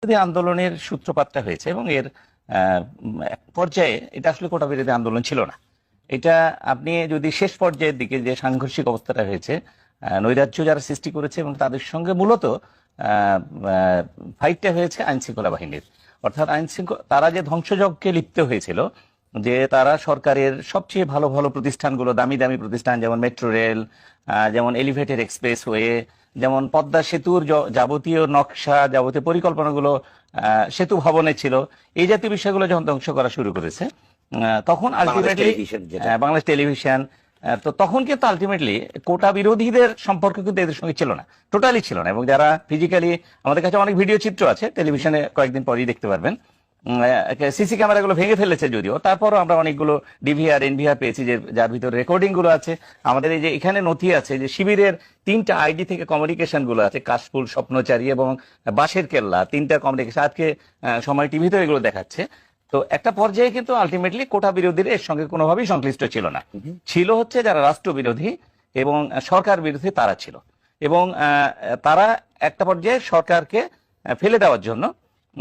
বিরোধী আন্দোলনের সূত্রপাতটা হয়েছে এবং এর পর্যায়ে এটা আসলে কোটা বিরোধী আন্দোলন ছিল না। এটা আপনি যদি শেষ পর্যায়ের দিকে যে সাংঘর্ষিক অবস্থাটা হয়েছে নৈরাজ্য যারা সৃষ্টি করেছে এবং তাদের সঙ্গে মূলত ফাইটটা হয়েছে আইনশৃঙ্খলা বাহিনীর। অর্থাৎ আইনশৃঙ্খলা তারা যে ধ্বংসযজ্ঞে লিপ্ত হয়েছিল যে তারা সরকারের সবচেয়ে ভালো ভালো প্রতিষ্ঠানগুলো দামি দামি প্রতিষ্ঠান যেমন মেট্রো রেল যেমন এলিভেটেড এক্সপ্রেস ওয়ে যেমন পদ্মা সেতুর যাবতীয় নকশা যাবতীয় পরিকল্পনাগুলো সেতু ভবনে ছিল। এই জাতীয় বিষয়গুলো যখন ধ্বংস করা শুরু করেছে তখন আলটিমেটলি বাংলাদেশ টেলিভিশন আহ, তো তখন কিন্তু আলটিমেটলি কোটা বিরোধীদের সম্পর্ক কিন্তু এদের সঙ্গে ছিল না টোটালি ছিল না। এবং যারা ফিজিক্যালি আমাদের কাছে অনেক ভিডিও চিত্র আছে টেলিভিশনে কয়েকদিন পরেই দেখতে পারবেন। সিসি ক্যামেরাগুলো ভেঙে ফেলেছে যদিও তারপরও আমরা অনেকগুলো ডিভিআর এনভিআর পেয়েছি যে যার ভিতরে রেকর্ডিংগুলো আছে। আমাদের এই যে এখানে নথি আছে যে শিবিরের তিনটা আইডি থেকে কমিউনিকেশনগুলো আছে কাশফুল স্বপ্নচারী এবং বাঁশের কেল্লা তিনটা কমিউনিকেশন আজকে সময় টিভিতে এগুলো দেখাচ্ছে। তো একটা পর্যায়ে কিন্তু আলটিমেটলি কোটা বিরোধীরা এর সঙ্গে কোনোভাবেই সংশ্লিষ্ট ছিল না। ছিল হচ্ছে যারা রাষ্ট্র বিরোধী এবং সরকার বিরোধী তারা ছিল। এবং আহ, তারা একটা পর্যায়ে সরকারকে ফেলে দেওয়ার জন্য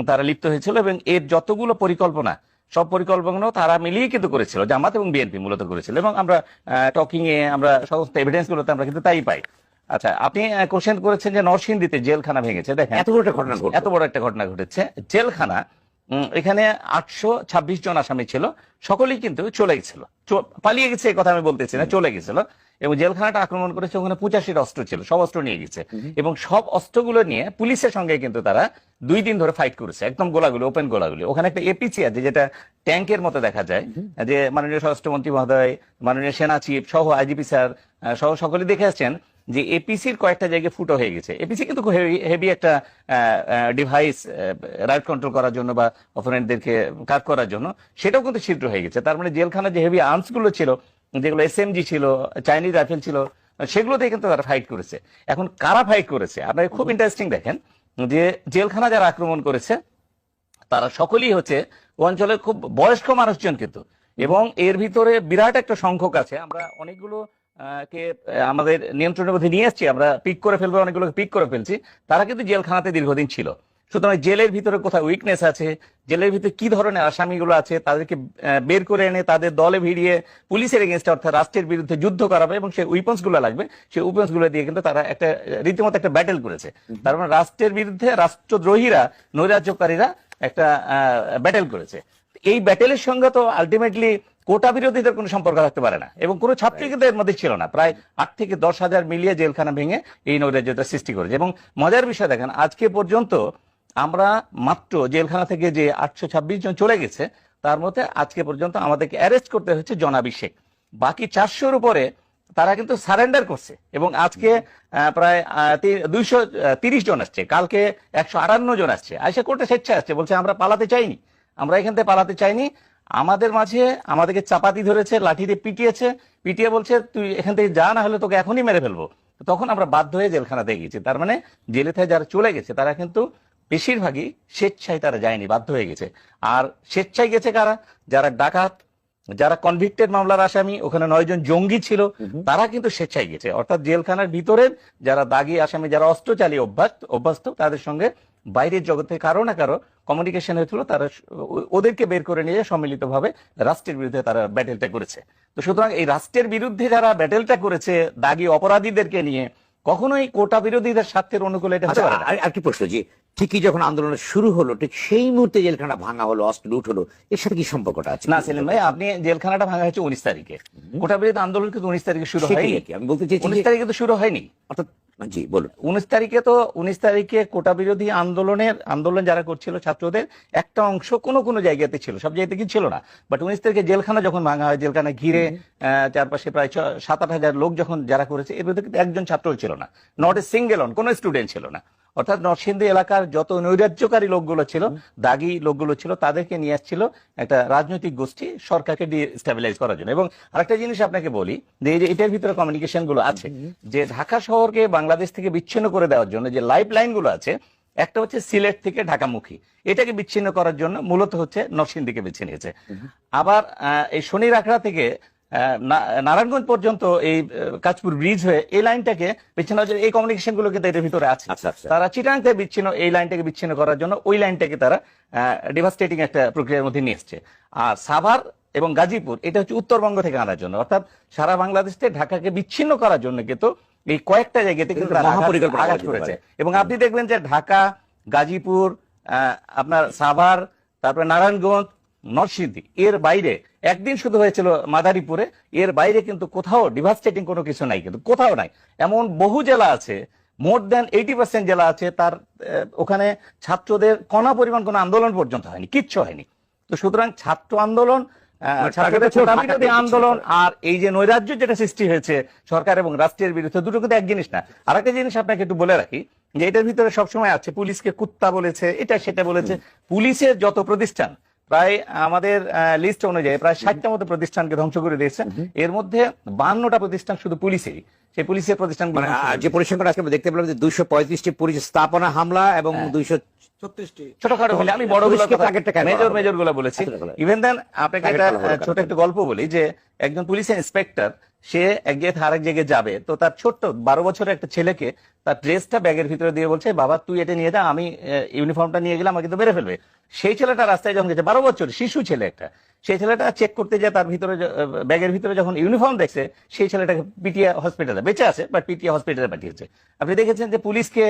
তারা লিপ্ত হয়েছিল এবং এর যতগুলো পরিকল্পনা সব পরিকল্পনা তারা মিলিয়ে কিন্তু করেছিল জামাত এবং বিএনপি মূলত করেছিল এবং আমরা টকিং এ আমরা সমস্ত এভিডেন্স গুলোতে আমরা কিন্তু তাই পাই। আচ্ছা আপনি কোশ্চেন করেছেন যে নরসিংদীতে জেলখানা ভেঙেছে দেখেন এত বড় একটা ঘটনা এত বড় একটা ঘটনা ঘটেছে। জেলখানা এখানে আটশো ছাব্বিশ জন আসামি ছিল। সকলেই কিন্তু চলে গেছিল। পালিয়ে গেছে কথা আমি বলতেছি না চলে গেছিল। এবং জেলখানাটা আক্রমণ করেছে ওখানে পঁচাশির অস্ত্র ছিল সব অস্ত্র নিয়ে গেছে। এবং সব অস্ত্রগুলো নিয়ে পুলিশের সঙ্গে কিন্তু তারা দুই দিন ধরে ফাইট করেছে একদম গোলাগুলি ওপেন গোলাগুলি। ওখানে একটা এপিসি আছে যেটা ট্যাঙ্কের মতো দেখা যায়। যে মাননীয় স্বরাষ্ট্রমন্ত্রী মহোদয় মাননীয় সেনা চিফ সহ আইজিপি স্যার সহ সকলে দেখে আসছেন যে এপিসির কয়েকটা জায়গায় ফুটো হয়ে গেছে। এপিসি কিন্তু হেভি একটা ডিভাইস রাইট কন্ট্রোল করার জন্য বা অপোনেন্টদেরকে কাট করার জন্য, সেটাও কিন্তু ছিদ্র হয়ে গেছে। তার মানে জেলখানা যে হেভি আর্মসগুলো ছিল, যেগুলো এসএমজি ছিল চাইনিজ রাইফেল ছিল সেগুলোতে কিন্তু তারা ফাইট করেছে। এখন কারা ফাইট করেছে? আপনাকে খুব ইন্টারেস্টিং দেখেন যে জেলখানা যারা আক্রমণ করেছে, তারা সকলেই হচ্ছে অঞ্চলের খুব বয়স্ক মানুষজন কিন্তু। এবং এর ভিতরে বিরাট একটা সংখ্যক আছে। আমরা অনেকগুলো কে আমাদের নিয়ন্ত্রণের মধ্যে নিয়ে এসেছি আমরা পিক করে ফেলব অনেকগুলোকে পিক করে ফেলছি। তারা কিন্তু জেলখানাতে দীর্ঘদিন ছিল। সুতরাং জেলের ভিতরে কোথায় উইকনেস আছে জেলের ভিতরে কি ধরনের আসামিগুলো আছে তাদেরকে বের করে এনে তাদের দলে ভিড়িয়ে পুলিশের এগেনস্টে অর্থাৎ রাষ্ট্রের বিরুদ্ধে যুদ্ধ করাবে এবং সেই উইপন্সগুলো লাগবে সেই উইপন্সগুলো দিয়ে কিন্তু তারা একটা রীতিমতো একটা ব্যাটেল করেছে। তার মানে রাষ্ট্রের বিরুদ্ধে রাষ্ট্রদ্রোহীরা নৈরাজ্যকারীরা একটা ব্যাটেল করেছে। এই ব্যাটেলের সঙ্গে তো আলটিমেটলি কোটা বিরোধীদের কোনো সম্পর্ক থাকতে পারে না। এবং কোনো ছাত্রী কিন্তু এর মধ্যে ছিল না। প্রায় আট থেকে দশ হাজার মিলিয়ে জেলখানা ভেঙে এই নৈরাজ্যতা সৃষ্টি করেছে। এবং মজার বিষয় দেখেন আজকে পর্যন্ত আমরা মাত্র জেলখানা থেকে যে আটশো ছাব্বিশ জন চলে গেছে তার মধ্যে আজকে পর্যন্ত আমাদেরকে অ্যারেস্ট করতে হচ্ছে জনাভিষেক বাকি চারশোর উপরে তারা কিন্তু সারেন্ডার করছে। এবং আজকে প্রায় দুইশো তিরিশ জন আসছে। কালকে একশো আটান্ন জন আসছে। আইসা কোর্টে স্বেচ্ছায় আসছে। বলছে আমরা পালাতে চাইনি। আমরা এখান থেকে পালাতে চাইনি। আমাদের মাঝে আমাদেরকে চাপাতি ধরেছে লাঠি দিয়ে পিটিয়েছে পিটিয়ে বলছে তুই এখান থেকে যা না হলে তোকে এখনই মেরে ফেলব। তখন আমরা বাধ্য হয়ে জেলখানাতে গেছি। তার মানে জেলে থেকে যারা চলে গেছে তারা কিন্তু বেশিরভাগই স্বেচ্ছায় তারা যায়নি বাধ্য হয়ে গেছে। আর স্বেচ্ছায় গেছে কারা? যারা ডাকাত যারা কনভিক্টেড মামলার আসামি ওখানে নয়জন জঙ্গি ছিল তারা কিন্তু স্বেচ্ছায় গেছে। অর্থাৎ জেলখানার ভিতরে যারা দাগি আসামি যারা অস্ত্র চালিয়ে অভ্যস্ত অভ্যস্ত তাদের সঙ্গে বাইরের জগতে কারও না কারও কমিউনিকেশন হয়েছিল তারা ওদেরকে বের করে নিয়ে সম্মিলিত ভাবে রাষ্ট্রের বিরুদ্ধে তারা ব্যাটেলটা করেছে। তো সুতরাং এই রাষ্ট্রের বিরুদ্ধে যারা ব্যাটেলটা করেছে দাগি অপরাধীদেরকে নিয়ে কখনোই কোটা বিরোধীদের স্বার্থের অনুকূলে এটা আচ্ছা আর- কি প্রশ্ন? যে ঠিকই যখন আন্দোলন শুরু হলো ঠিক সেই মুহূর্তে জেলখানা ভাঙা হলো অস্ত্র লুট হলো এর সাথে কি সম্পর্কটা আছে? না সেলিম ভাই আপনি জেলখানাটা ভাঙা হয়েছে উনিশ তারিখে। কোটা বিরোধী আন্দোলন কিন্তু উনিশ তারিখে শুরু হয়নি। আমি বলতে চাইছি উনিশ তারিখে তো শুরু হয়নি। অর্থাৎ জি বলুন। উনিশ তারিখে তো উনিশ তারিখে কোটা বিরোধী আন্দোলনের আন্দোলন যারা করছিল ছাত্রদের একটা অংশ কোনো কোনো জায়গাতে ছিল সব জায়গাতে কিন্তু ছিল না। বাট উনিশ তারিখে জেলখানা যখন ভাঙা হয় জেলখানা ঘিরে চারপাশে প্রায় ছ- সাত আট হাজার লোক যখন যারা করেছে এর মধ্যে কিন্তু একজন ছাত্র ছিল না। নট এ সিঙ্গেল অন কোনো স্টুডেন্ট ছিল না। অর্থাৎ নরসিংদী এলাকার যত নৈরাজ্যকারী লোকগুলো ছিল দাগি লোকগুলো ছিল তাদেরকে নিয়ে আসছিল একটা রাজনৈতিক গোষ্ঠী সরকারকে স্টেবিলাইজ করার জন্য। এবং আরেকটা জিনিস আপনাকে বলি যে এটার ভিতরে কমিউনিকেশনগুলো আছে যে ঢাকা শহরকে বাংলাদেশ থেকে বিচ্ছিন্ন করে দেওয়ার জন্য যে লাইফ লাইনগুলো আছে একটা হচ্ছে সিলেট থেকে ঢাকামুখী। এটাকে বিচ্ছিন্ন করার জন্য মূলত হচ্ছে নরসিংদীকে বেছে নিয়েছে। আবার এই শনি রাখড়া থেকে নারায়ণগঞ্জ পর্যন্ত এই কাজপুর ব্রিজ হয়ে এই লাইনটাকে বিচ্ছিন্ন এই কমিউনিকেশনগুলো কিন্তু এটার ভিতরে আছে। আচ্ছা আচ্ছা। তারা চিটাং থেকে বিচ্ছিন্ন এই লাইনটাকে বিচ্ছিন্ন করার জন্য ওই লাইনটাকে তারা ডিভাস্টেটিং একটা প্রক্রিয়ার মধ্যে নিয়ে এসছে। আর সাভার এবং গাজীপুর এটা হচ্ছে উত্তরবঙ্গ থেকে আনার জন্য। অর্থাৎ সারা বাংলাদেশ থেকে ঢাকাকে বিচ্ছিন্ন করার জন্য কিন্তু এই কয়েকটা জায়গাতে কিন্তু আঘাত- করেছে। এবং আপনি দেখবেন যে ঢাকা গাজীপুর আহ, আপনার সাভার তারপরে নারায়ণগঞ্জ নরসিংদী এর বাইরে একদিন শুধু হয়েছিল মাদারীপুরে এর বাইরে কিন্তু কোথাও ডিভাস্টেটিং কোনো কিছু নাই কিন্তু কোথাও নাই। এমন বহু জেলা আছে মোর দেন এইটি পার্সেন্ট জেলা আছে তার ওখানে ছাত্রদের কণা পরিমাণ কোনো আন্দোলন পর্যন্ত হয়নি কিচ্ছু হয়নি। তো সুতরাং ছাত্র আন্দোলন মানে আন্দোলন আর এই যে নৈরাজ্য যেটা সৃষ্টি হয়েছে সরকার এবং রাষ্ট্রের বিরুদ্ধে দুটো কিন্তু এক জিনিস না। আর একটা জিনিস আপনাকে একটু বলে রাখি যে এটার ভিতরে সবসময় আছে পুলিশকে কুত্তা বলেছে এটা সেটা বলেছে। পুলিশের যত প্রতিষ্ঠান প্রায় আমাদের লিস্ট অনুযায়ী প্রায় ষাটটা মতো প্রতিষ্ঠানকে ধ্বংস করে দিয়েছে। এর মধ্যে বান্নটা প্রতিষ্ঠান শুধু পুলিশেরই। সেই পুলিশের প্রতিষ্ঠান মানে যে পরিসংখ্যান আজকে আমরা দেখতে পেলাম যে দুইশো পঁয়ত্রিশটি পুলিশ স্থাপনা হামলা এবং হ্যাঁ। দুইশো ছোটখাটো হলে আমি বড় পুলিশকে টার্গেটটা কেন করা মেজর মেজরগুলো বলেছি। ইভেন দেন আপনাকে একটা করা হলো আহ, কেন? ছোট একটা গল্প বলি যে একজন পুলিশ ইন্সপেক্টর সে এক জায়গা থেকে আরেক জায়গায় যাবে। তো তার ছোট্ট বারো বছরের একটা ছেলেকে তার ড্রেসটা ব্যাগের ভিতরে দিয়ে বলছে বাবা তুই এটা নিয়ে যা আমি ইউনিফর্মটা নিয়ে গেলে আমাকে তো মেরে ফেলবে। সেই ছেলেটা রাস্তায় যখন গেছে বারো বছর শিশু ছেলে একটা। সেই ছেলেটা চেক করতে যায় তার ভিতরে ব্যাগের ভিতরে যখন ইউনিফর্ম দেখছে সেই ছেলেটাকে পিটিয়া হসপিটালে বেঁচে আছে বাট পিটিয়া হসপিটালে পাঠিয়েছে। আপনি দেখেছেন যে পুলিশকে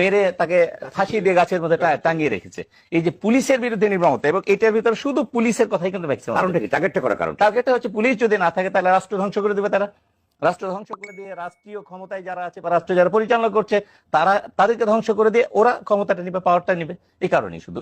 মেরে তাকে ফাঁসি দিয়ে গাছের মধ্যে টাঙিয়ে রেখেছে। এই যে পুলিশের বিরুদ্ধে নির্মমতা এবং এটার ভিতরে শুধু পুলিশের কথাই কিন্তু ম্যাক্সিমাম কারণটা কি? টার্গেটটা করার কারণ টার্গেটটা হচ্ছে পুলিশ যদি না থাকে তাহলে রাষ্ট্র ধ্বংস করে দেবে তারা। রাষ্ট্র ধ্বংস করে দিয়ে রাষ্ট্রীয় ক্ষমতায় যারা আছে বা রাষ্ট্র যারা পরিচালনা করছে তারা তাদেরকে ধ্বংস করে দিয়ে ওরা ক্ষমতাটা নিবে পাওয়ারটা নিবে। এই কারণেই শুধু।